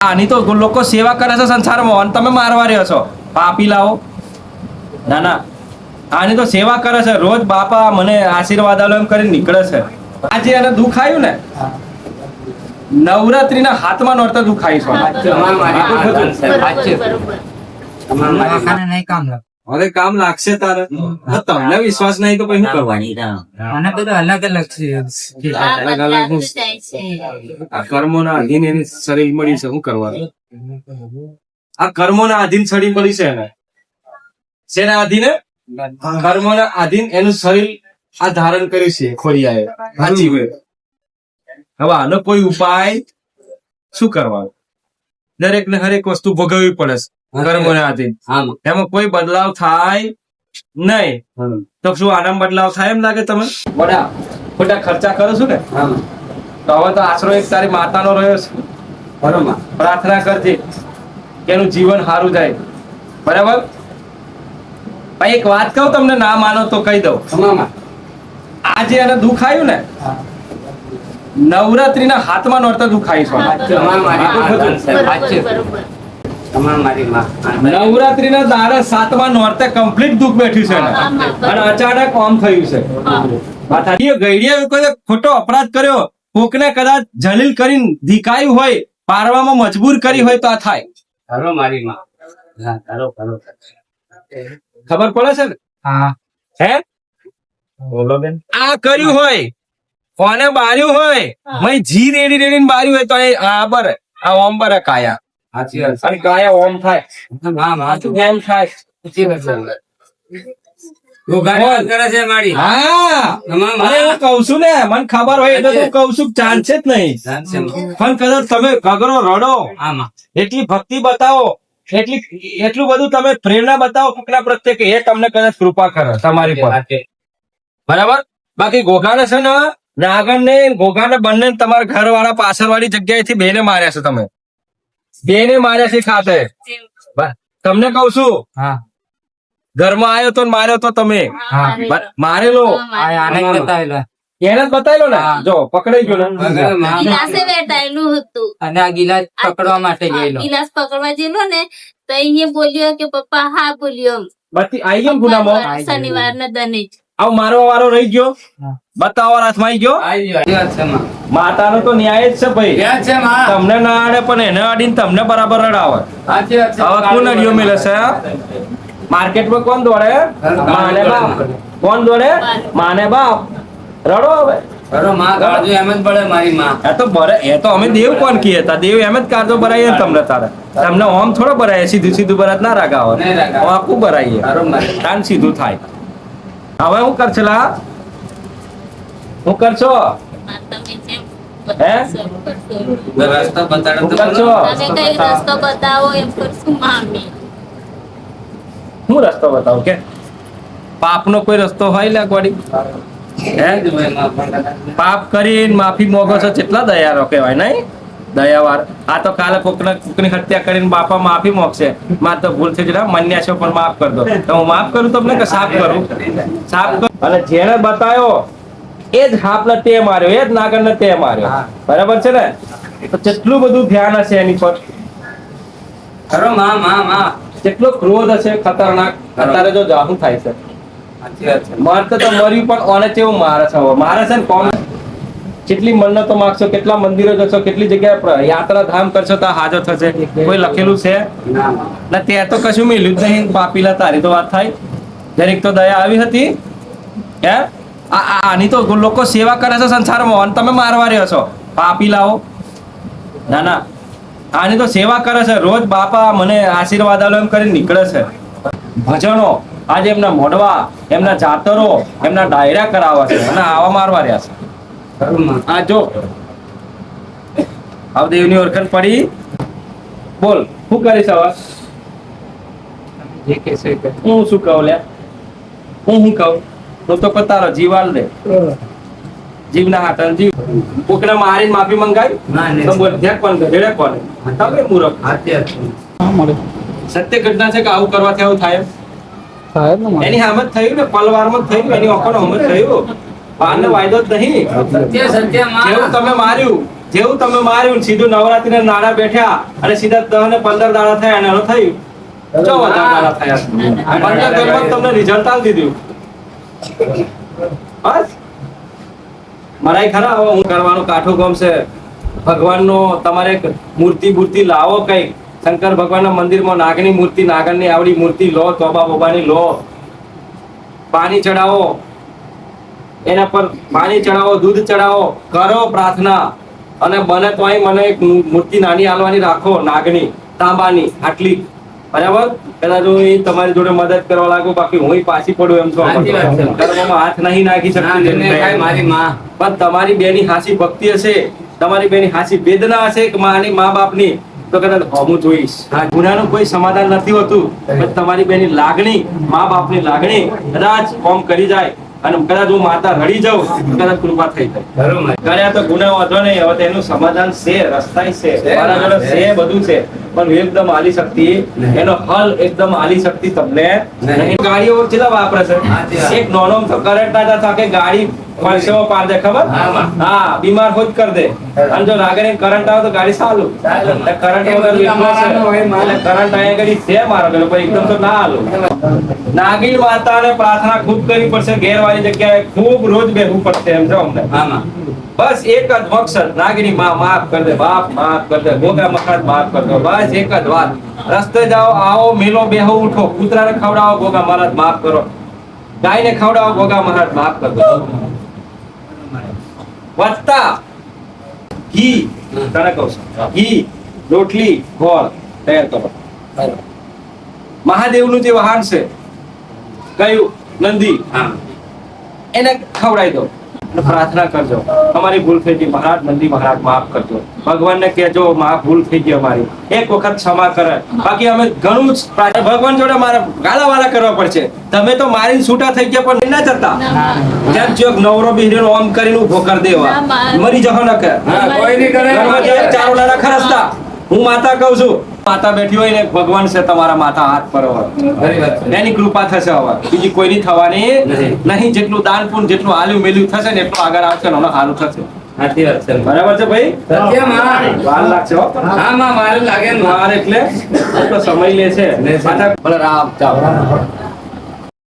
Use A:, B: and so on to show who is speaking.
A: આની તો લોકો સેવા કરે છે સંસારમાં અને તમે મારવા રહ્યો છો. પાપી લાવો. ના ના. આની તો સેવા કરે છે. રોજ બાપા મને આશીર્વાદ આલો એમ કરીને નીકળે છે. આજે એને દુઃખ આવ્યું ને? નવરાત્રીના હાથમાં નોરતા દુઃખ આવ્યું છે.
B: નહીં કામ
A: હવે કામ લાગશે તારે. હા, તમને વિશ્વાસ નહીં તો પછી શું કરવાનું?
B: આને બધું અલગ અલગ છે.
A: અલગ અલગ આ કર્મોના અધીન એની શરીર મળી છે. શું કરવાનું? આ કર્મોના આધીન શરીર મળી છે એને. શેના આધીને? કર્મોના આધીન એનું શરીર આ ધારણ કર્યું છે ખોડિયાએ. આ જીવે હવે આનો કોઈ ઉપાય શું કરવાનો? દરેક ને હરેક વસ્તુ ભોગવવી પડે છે. કર્મોના એમાં કોઈ બદલાવ થાય નહીં. તો શું આનામાં બદલાવ થાય એમ લાગે તમે બડા. ખોટા ખર્ચા કરો છો ને? તો હવે તો આશરો એક તારી માતાનો રહ્યો છે. પ્રાર્થના કરજે કે એનું જીવન સારું જાય. બરાબર? ભાઈ એક વાત કહું તમને ના માનો તો કહી દઉં. આજે એને દુઃખ આવ્યું ને? નવરાત્રીના હાથમાં નોરતા દુઃખ આવી છે. નવરાત્રીના દાડા સાતમા નોરતે કમ્પ્લીટ દુઃખ બેઠ્યું છે અને અચાનક ઓમ થયું છે. ગઈડીએ કોઈ ખોટો અપરાધ કર્યો? કોકને કદાચ જલીલ કરીને ધીકાયું હોય પારવામાં મજબૂર કરી હોય તો આ થાય. ખબર પડે છે ને?
B: હા.
A: હે?
B: બોલો બેન.
A: આ કર્યું હોય કોને બાર્યું હોય મય જી રેડી રેડીને બાર્યું હોય તો આ બરે આ ઓમ બરે કાયા. અને કાયા ઓમ થાય. થાય. હા. અરે હું કઉ છું ને મને ખબર હોય એટલે તો હું કઉ છું ચાન્સ જ નહીં. પણ કદાચ તમે ગગરો રડો એટલી ભક્તિ બતાવો એટલી એટલું બધું તમે પ્રેરણા બતાવો કોકના પ્રત્યે કે એ તમને કદાચ કૃપા કરે તમારી પર. બરાબર? બાકી ગોગાને છે ને નાગર ને ગોગાને બંને તમારા ઘર વાળા પાછળ વાળી જગ્યાએથી બેને માર્યા છે તમે. બેને માર્યા છે ખાતે. તમને કઉ છું.
B: હા.
A: ઘરમાં આવ્યો તો માર્યો તો તમે. મારેલો. એને બતાવેલો ને? જો પકડાઈ ગયો ને.
C: ગિલાસે હતું.
B: અને આ ગિલાસ પકડવા માટે ગયેલો.
C: ગિલાસ પકડવા જેલો ને તો અહીંયા બોલ્યો કે પપ્પા હા બોલ્યો
A: બધી આઈ ગયો ને ગુનામાં?
C: શનિવાર ના દને
A: આવ મારો વારો રહી ગયો. બતાવો હાથમાં આવી ગયો. માતાનો તો ન્યાય જ છે ભાઈ. તમને ના આડે પણ એને અડીને તમને બરાબર રડાવે હવે કોણ અડિયો મેલે છે માર્કેટમાં કોણ દોડે? માને બાપ. કોણ દોડે? માને બાપ. રડો હવે. એ તો બરે એ તો અમે દેવ કોણ કીએ તા દેવ એમ જ કારજો ભરાઈએ તમને તારે. તમને ઓમ થોડો ભરાય સીધું સીધું ભરાત ના. ઓમ આખું ભરાઈએ સીધું થાય. હવે હું કરછલા હું કરછો
C: તમે કઈ રસ્તો બતાવો. એમ કરશું મામી.
A: હું રસ્તો બતાવું કે? પાપનો કોઈ રસ્તો હોય લે ગોડી? હે? પાપ કરીને માફી મોગો છો કેટલા દયારો કહેવાય નહીં? દયાવાર આ તો કાલે કોકને કોકની હત્યા કરીને બાપા માફી મોગશે માર તો ભૂલ થઈ જરા મન્યા છો પણ માફ કરી દો. તો હું માફ કરું તમને કે સાફ કરું? સાફ કરું? અને જેણે બતાયો એ જ હાપને તે માર્યો એ જ નાગરને તે માર્યો. બરાબર છે ને? તો કેટલું બધું ધ્યાન હશે એની પર. મા મા મા. કેટલો ક્રોધ હશે ખતરનાક. અત્યારે જો જાહુ થાય છે. મારતો તો મર્યું પણ ઓને કેવું મારે છે મારે છે ને કોમ કેટલી મન્નતો માગશો કેટલા મંદિરો જશો કેટલી જગ્યાએ યાત્રા ધામ કરશો તો હાજર થશે. કોઈ લખેલું છે? ના. ત્યાં તો કશું મેં જ નહીં. પાપીલા તારી તો વાત થાય. દરેક તો દયા આવી હતી. હે? આની તો લોકો સેવા કરે છે સંસારમાં. અને તમે મારવા રહ્યો છો. પાપી લાવો ના ના. આની તો સેવા કરે છે. રોજ બાપા મને આશીર્વાદ આલો એમ કરીને નીકળે છે. ભજનો. આજે એમના મોઢવા એમના જાતરો એમના ડાયરા કરાવવા છે. અને આવા મારવા રહ્યા છે. આ જો. આવ દેવની ઓળખણ પડી. બોલ શું કરીશ હવે?
B: જે
A: હું શું કહું લે હું શું કહું? હું તો તારો જીવ આલ દે જીવના હાથન જીવ. કોકને મારીને માફી મંગાવી?
B: ના,
A: બોલ ધ્યાન કોણ તમે મૂરખ. સત્ય ઘટના છે કે આવું કરવાથી આવું થાય? એની હામત થયું ને પલવારમાં થયું એની ઓખો હમત થયું. બહારનો વાયદો જ નહીં. જેવું તમે માર્યું જેવું તમે માર્યું સીધું નવરાત્રી નાડા બેઠ્યા અને સીધા દહ ને પંદર દાડા થયા અને એનો થયું. ચૌદ દાડા થયા? પંદર દિવસમાં તમને રિઝલ્ટ આપી દીધું. બસ. મારા ખરા હવે હું કરવાનું કાઠું ગમશે ભગવાનનો તમારે એક મૂર્તિ મૂર્તિ લાવો કઈ શંકર ભગવાનના મંદિરમાં નાગની મૂર્તિ નાગરની આવડી મૂર્તિ લો તોબા બોબાની લો. પાણી ચડાવો. એના પર પાણી ચડાવો દૂધ ચડાવો કરો પ્રાર્થના. અને બને તો મને એક મૂર્તિ નાની હાલવાની રાખો નાગની તાંબાની આટલી. બરાબર? કદાચ હું તમારી જોડે મદદ કરવા લાગુ બાકી હું પાછી પડું એમ છો. કર્મમાં હાથ નહીં નાખી શકતી
B: મારી માં.
A: પણ તમારી બેની હાસી ભક્તિ હશે. તમારી બેની હાસી વેદના હશે કે માની મા બાપની. તો કદાચ હું જોઈશ. ગુનાનું કોઈ સમાધાન નથી હોતું. પણ તમારી બેની લાગણી મા બાપની લાગણી કદાચ કોમ કરી જાય. અને કદાચ હું માતા રડી જાઉં કદાચ કૃપા થઈ જાય. કર્યા તો ગુના વાંધો નહીં હવે તેનું સમાધાન છે રસ્તા છે
B: છે,
A: મારા જોડે
B: છે.
A: છે બધું છે. પણ એકદમ આલી શક્તિ એનો હલ એકદમ આલી શક્તિ તમને ગાડીઓ કેટલા વાપરે છે? એક નોનો કરેટ કરંટ ના થતા કે ગાડી પરસેવો પાર દે ખબર?
B: હા,
A: બીમાર હોત કર દે. અને જો નાગરિક કરંટ આવે તો ગાડી ચાલુ.
B: ચાલુ.
A: કરંટ
B: મારે.
A: કરંટ આયા આગળ છે મારો પેલો પણ એકદમ તો ના હાલું. નાગીણ માતાને પ્રાર્થના ખૂબ કરવી પડશે. ઘેરવાળી જગ્યાએ ખૂબ રોજ બેહવું પડશે એમ જો અમને. બસ એક જ મકસદ નાગીની માં માફ કર દે બાપ માફ કર દે ગોગા મકાન માફ કર દો. બસ એક જ વાત. રસ્તે જાઓ આવો મેલો બેહો ઉઠો. કૂતરાને ખવડાવો ગોગા મહારાજ માફ કરો. ગાયને ખવડાવો ગોગા મહારાજ માફ કર દો. વત્તા. ઘી. તને કહું છું. ઘી રોટલી ગોળ. તૈયાર કરો. મહાદેવનું જે વાહન છે કયું નંદી.
B: હા.
A: એને ખવડાવી દો. અને પ્રાર્થના કરજો. અમારી ભૂલ થઈ ગઈ મહારાજ નંદી મહારાજ માફ કરજો. ભગવાનને કહેજો મા ભૂલ થઈ ગઈ અમારી. એક વખત ક્ષમા કરે. બાકી અમે ઘણું જ ભગવાન જોડે મારે ગાળાવાળા કરવા પડશે. તમે તો મારીને છૂટા થઈ ગયા પણ ના જતા. જેમ જો નવરો બિહરીનો ઓમ કરીને ઊભો કરી દેવા.
C: મરી
A: જહો ન કે?
B: કોઈ નહીં કરે.
A: ચારો લાલા ખરસતા. હું માતા કહું છું માતા બેઠી હોય ને ભગવાન છે તમારા માતા હાથ પર. એની કૃપા થશે હવે. બીજી કોઈની થવાની
B: નહીં.
A: જેટલું દાન પૂન જેટલું આલ્યું મેલ્યું થશે ને એટલું આગળ આવશે ને સારું થશે. બરાબર છે ભાઈ? વાર લાગશે હા.
B: મારે લાગે
A: મારે એટલે સમય લે છે.
B: લે